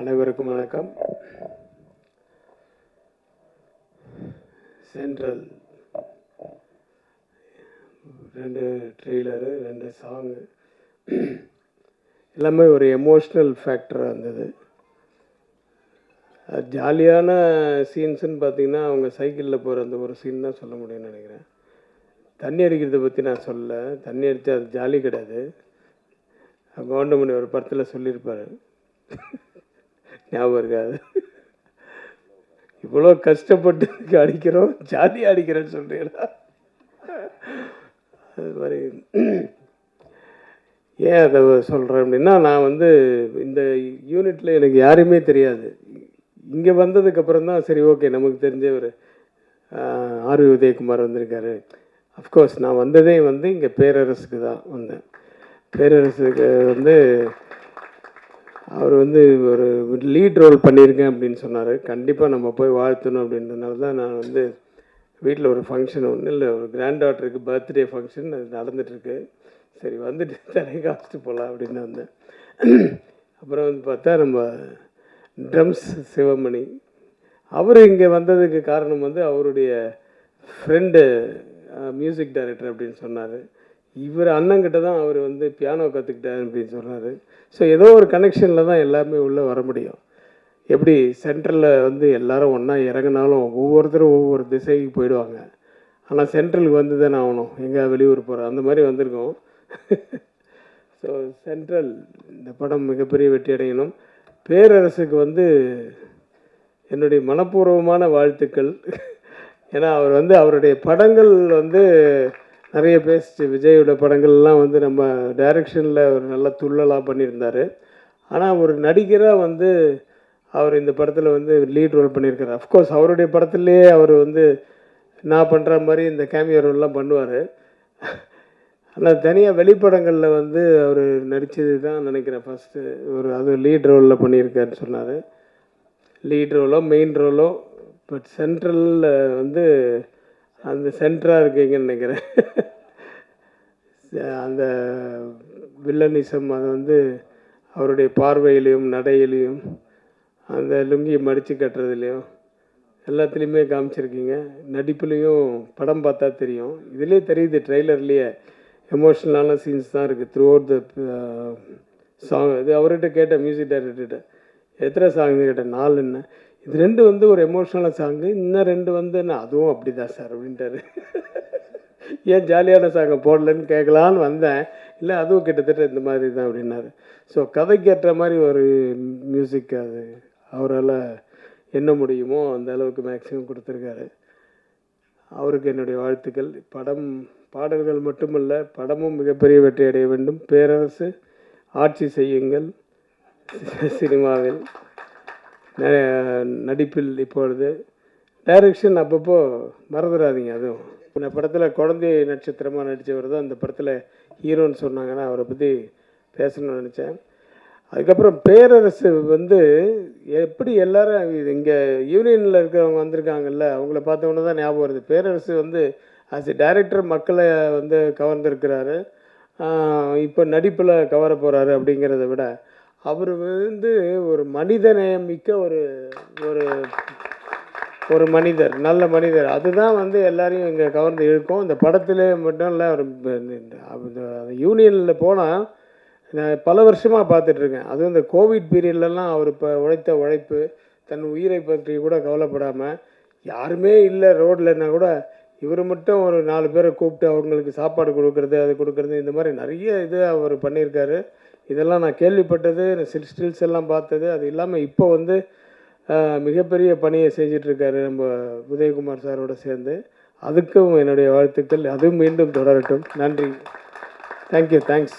அனைவருக்கும் வணக்கம். சென்ட்ரல் ரெண்டு ட்ரெய்லரு ரெண்டு சாங்கு எல்லாமே ஒரு எமோஷ்னல் ஃபேக்டராக இருந்தது. அது ஜாலியான சீன்ஸுன்னு பார்த்தீங்கன்னா அவங்க சைக்கிளில் போகிற அந்த ஒரு சீன் தான் சொல்ல முடியும்னு நினைக்கிறேன். தண்ணி அடிக்கிறத பற்றி நான் சொல்ல தண்ணி அடித்தா அது ஜாலி கிடையாது. கவுண்டமணி ஒரு படத்தில் சொல்லியிருப்பார். ஞாபகம் இருக்காது. இவ்வளோ கஷ்டப்பட்டு அடிக்கிறோம் ஜாலியாக அடிக்கிறேன்னு சொல்கிறீங்களா அது மாதிரி. ஏன் அதை சொல்கிறேன் அப்படின்னா நான் வந்து இந்த யூனிட்டில் எனக்கு யாருமே தெரியாது. இங்கே வந்ததுக்கப்புறம் தான் சரி ஓகே நமக்கு தெரிஞ்சவர் ஆர்வி உதயகுமார் வந்திருக்காரு. அஃப்கோர்ஸ் நான் வந்ததே வந்து இங்கே பேரரசுக்கு தான் வந்தேன். பேரரசுக்கு வந்து அவர் வந்து ஒரு லீட் ரோல் பண்ணியிருக்கேன் அப்படின்னு சொன்னார். கண்டிப்பாக நம்ம போய் வாழ்த்தணும் அப்படின்றதுனால தான் நான் வந்து வீட்டில் ஒரு ஃபங்க்ஷன் ஒன்று இல்லை ஒரு கிராண்ட் டாட்டருக்கு பர்த்டே ஃபங்க்ஷன் அது நடந்துகிட்ருக்கு சரி வந்துட்டு தலை காமிச்சிட்டு போகலாம் அப்படின்னு வந்தேன். அப்புறம் வந்து பார்த்தா நம்ம ட்ரம்ஸ் சிவமணி. அவர் இங்கே வந்ததுக்கு காரணம் வந்து அவருடைய ஃப்ரெண்டு மியூசிக் டைரக்டர் அப்படின்னு சொன்னார். இவர் அண்ணங்கிட்ட தான் அவர் வந்து பியானோ கற்றுக்கிட்டார் அப்படின்னு சொல்கிறாரு ஸோ ஏதோ ஒரு கனெக்ஷனில் தான் எல்லாமே உள்ளே வர முடியும். எப்படி சென்ட்ரலில் வந்து எல்லாரும் ஒன்றா இறங்கினாலும் ஒவ்வொருத்தரும் ஒவ்வொரு திசைக்கு போயிடுவாங்க. ஆனால் சென்ட்ரலுக்கு வந்து தானே ஆகணும். எங்கே வெளியூர் போகிற அந்த மாதிரி வந்திருக்கோம். ஸோ சென்ட்ரல் இந்த படம் மிகப்பெரிய வெற்றி அடையணும். பேரரசுக்கு வந்து என்னுடைய மனப்பூர்வமான வாழ்த்துக்கள். ஏன்னா அவர் வந்து அவருடைய படங்கள் வந்து நிறைய பேசிச்சு. விஜயோட படங்கள்லாம் வந்து நம்ம டைரக்ஷனில் ஒரு நல்ல துள்ளலாக பண்ணியிருந்தார். ஆனால் ஒரு நடிகராக வந்து அவர் இந்த படத்தில் வந்து லீட் ரோல் பண்ணியிருக்கார். அஃப்கோர்ஸ் அவருடைய படத்துலேயே அவர் வந்து நான் பண்ணுற மாதிரி இந்த கேமியோ ரோல்லாம் பண்ணுவார். ஆனால் தனியாக வெளிப்படங்களில் வந்து அவர் நடித்தது தான் நினைக்கிறேன். ஃபஸ்ட்டு ஒரு அது லீட் ரோலில் பண்ணியிருக்காருன்னு சொன்னார். லீட் ரோலோ மெயின் ரோலோ பட் சென்ட்ரலில் வந்து அந்த சென்டராக இருக்கீங்கன்னு நினைக்கிறேன். அந்த வில்லனிசம் அது வந்து அவருடைய பார்வையிலையும் நடையிலையும் அந்த லுங்கியை மடித்து கட்டுறதுலையும் எல்லாத்துலேயுமே காமிச்சிருக்கீங்க. நடிப்புலேயும் படம் பார்த்தா தெரியும். இதுலேயே தெரியுது ட்ரெய்லர்லேயே எமோஷ்னலான சீன்ஸ் தான் இருக்குது த்ரூ அவுட் த சாங் இது அவர்கிட்ட கேட்டேன் மியூசிக் டைரக்டர்கிட்ட எத்தனை சாங்னு கேட்டேன்? நாலுன்னு. இது ரெண்டு வந்து ஒரு எமோஷ்னலாக சாங்கு இன்னும் ரெண்டு வந்து நான் அதுவும் அப்படி தான் சார் அப்படின்ட்டாரு. ஏன் ஜாலியான சாங்கை போடலன்னு கேட்கலான்னு வந்தேன். இல்லை அதுவும் கிட்டத்தட்ட இந்த மாதிரி தான் அப்படின்னாரு. ஸோ கதைக்கு ஏற்ற மாதிரி ஒரு மியூசிக் அது. அவரால் என்ன முடியுமோ அந்த அளவுக்கு மேக்ஸிமம் கொடுத்துருக்காரு. அவருக்கு என்னுடைய வாழ்த்துக்கள். படம் பாடல்கள் மட்டுமல்ல படமும் மிகப்பெரிய வெற்றி அடைய வேண்டும். பேரரசு ஆட்சி செய்யுங்கள். சினிமாவில். நடிப்பில் இப்பொழுது டைரக்ஷன் அப்பப்போ மறந்துடாதீங்க அதுவும். இந்த படத்தில் குழந்தை நட்சத்திரமாக நடித்தவர் தான் இந்த படத்தில் ஹீரோன்னு சொன்னாங்கன்னா அவரை பற்றி பேசணும்னு நினச்சேன். அதுக்கப்புறம் பேரரசு வந்து எப்படி எல்லாரும் இங்கே யூனியனில் இருக்கிறவங்க வந்திருக்காங்கல்ல அவங்கள பார்த்தவொன்னே தான் ஞாபகம் வருது. பேரரசு வந்து ஆஸ் எ டைரக்டர் மக்களை வந்து கவர்ந்துருக்கிறாரு. இப்போ நடிப்பில் கவர போகிறாரு அப்படிங்கிறத விட அவர் வந்து ஒரு மனிதநேயம் மிக்க ஒரு ஒரு ஒரு மனிதர் நல்ல மனிதர். அதுதான் வந்து எல்லாரையும் இங்கே கவர்ந்து இழுக்கும். இந்த படத்தில் மட்டும் இல்லை ஒரு யூனியனில் போனால் நான் பல வருஷமாக பார்த்துட்ருக்கேன். அதுவும் இந்த கோவிட் பீரியட்லலாம் அவர் இப்போ உழைத்த உழைப்பு தன் உயிரை பற்றி கூட கவலைப்படாமல் யாருமே இல்லை ரோட்லன்னா கூட இவர் மட்டும் ஒரு நாலு பேரை கூப்பிட்டு அவங்களுக்கு சாப்பாடு கொடுக்குறது அது கொடுக்குறது இந்த மாதிரி நிறைய இது அவர் பண்ணியிருக்காரு. இதெல்லாம் நான் கேள்விப்பட்டது சில் ஸ்டில்ஸ் எல்லாம் பார்த்தது அது இல்லாமல் இப்போ வந்து மிகப்பெரிய பணியை செஞ்சிட்ருக்காரு நம்ம உதயகுமார் சாரோட சேர்ந்து. அதுக்கும் என்னுடைய வாழ்த்துக்கள் அதுவும் மீண்டும் தொடரட்டும். நன்றி. Thank you thanks